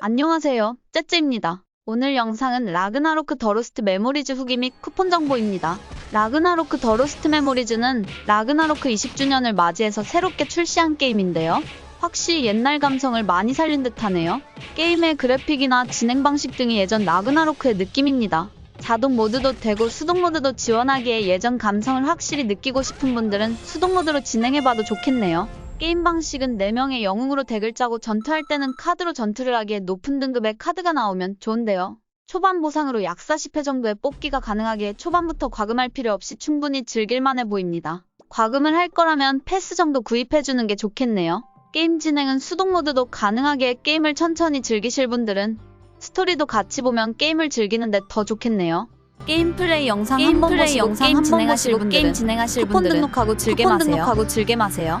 안녕하세요. 째째입니다. 오늘 영상은 라그나로크 더로스트 메모리즈 후기 및 쿠폰 정보입니다. 라그나로크 더로스트 메모리즈는 라그나로크 20주년을 맞이해서 새롭게 출시한 게임인데요. 확실히 옛날 감성을 많이 살린 듯하네요. 게임의 그래픽이나 진행 방식 등이 예전 라그나로크의 느낌입니다. 자동 모드도 되고 수동 모드도 지원하기에 예전 감성을 확실히 느끼고 싶은 분들은 수동 모드로 진행해봐도 좋겠네요. 게임 방식은 4명의 영웅으로 덱을 짜고 전투할 때는 카드로 전투를 하기에 높은 등급의 카드가 나오면 좋은데요. 초반 보상으로 약 40회 정도의 뽑기가 가능하기에 초반부터 과금할 필요 없이 충분히 즐길만해 보입니다. 과금을 할 거라면 패스 정도 구입해주는 게 좋겠네요. 게임 진행은 수동 모드도 가능하기에 게임을 천천히 즐기실 분들은 스토리도 같이 보면 게임을 즐기는데 더 좋겠네요. 게임 플레이 영상 게임 한번 플레이 보시고 영상 게임 보시고 게임 게임 진행하실 쿠폰 분들은 등록하고 즐게 쿠폰 마세요. 등록하고 즐게 마세요.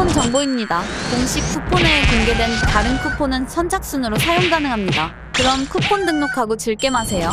쿠폰 정보입니다. 공식 쿠폰에 공개된 다른 쿠폰은 선착순으로 사용 가능합니다. 그럼 쿠폰 등록하고 즐게 마세요.